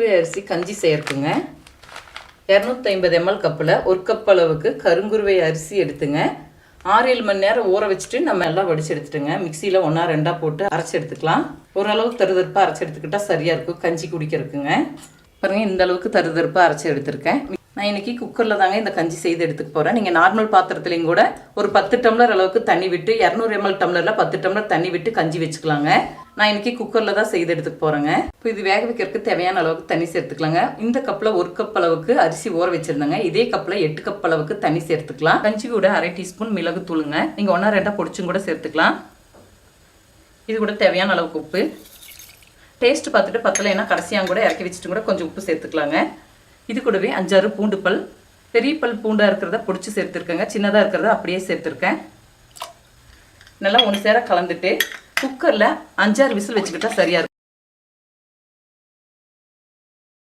குருவை அரிசி கஞ்சி செய்யறதுங்க இரநூத்தி ஐம்பது எம்எல் கப்பில் ஒரு கப் அளவுக்கு கருங்குருவை அரிசி எடுத்துங்க. ஆறு ஏழு மணி நேரம் ஊற வச்சுட்டு நம்ம எல்லாம் வடிச்சு எடுத்துட்டுங்க. மிக்சியில் ஒன்றா ரெண்டாக போட்டு அரைச்சி எடுத்துக்கலாம். ஓரளவுக்கு தருதருப்பாக அரைச்சி எடுத்துக்கிட்டால் சரியாக இருக்கும். கஞ்சி குடிக்கிறதுக்குங்க. பாருங்கள் இந்த அளவுக்கு தருதருப்பாக அரைச்சி எடுத்திருக்கேன். நான் இன்னைக்கு குக்கரில் தாங்க இந்த கஞ்சி செய்து எடுத்துக்க போகிறேன் நீங்கள் நார்மல் பாத்திரத்துலையும் கூட ஒரு பத்து டம்ளர் அளவுக்கு தண்ணி விட்டு இரநூறு எம்எல் டம்ளரில் பத்து டம்ளர் தண்ணி விட்டு கஞ்சி வச்சுக்கலாங்க. நான் இன்னைக்கு குக்கரில் தான் செய்து எடுத்துக்க போகிறேங்க இப்போ இது வேக வைக்கிறதுக்கு தேவையான அளவுக்கு தண்ணி சேர்த்துக்கலாங்க. இந்த கப்பில் ஒரு கப் அளவுக்கு அரிசி ஊற வச்சுருந்தேங்க. இதே கப்பில் எட்டு கப் அளவுக்கு தண்ணி சேர்த்துக்கலாம். கஞ்சி கூட அரை டீஸ்பூன் மிளகு தூளுங்க. நீங்கள் ஒன்றா ரெண்டாக பொடிச்சும் கூட சேர்த்துக்கலாம். இது கூட தேவையான அளவுக்கு உப்பு. டேஸ்ட் பார்த்துட்டு பத்தலைன்னா கடைசியாக கூட இறக்கி வச்சுட்டு கூட கொஞ்சம் உப்பு சேர்த்துக்கலாங்க. இது கூடவே அஞ்சாறு பூண்டு பல் பெரிய பல் பூண்டாக இருக்கிறத பிடிச்சி சேர்த்துருக்கேங்க. சின்னதாக இருக்கிறத அப்படியே சேர்த்துருக்கேன். நல்லா ஒன்று சேர கலந்துட்டு குக்கரில் அஞ்சாறு விசில் வச்சுக்கிட்டா சரியாக இருக்கும்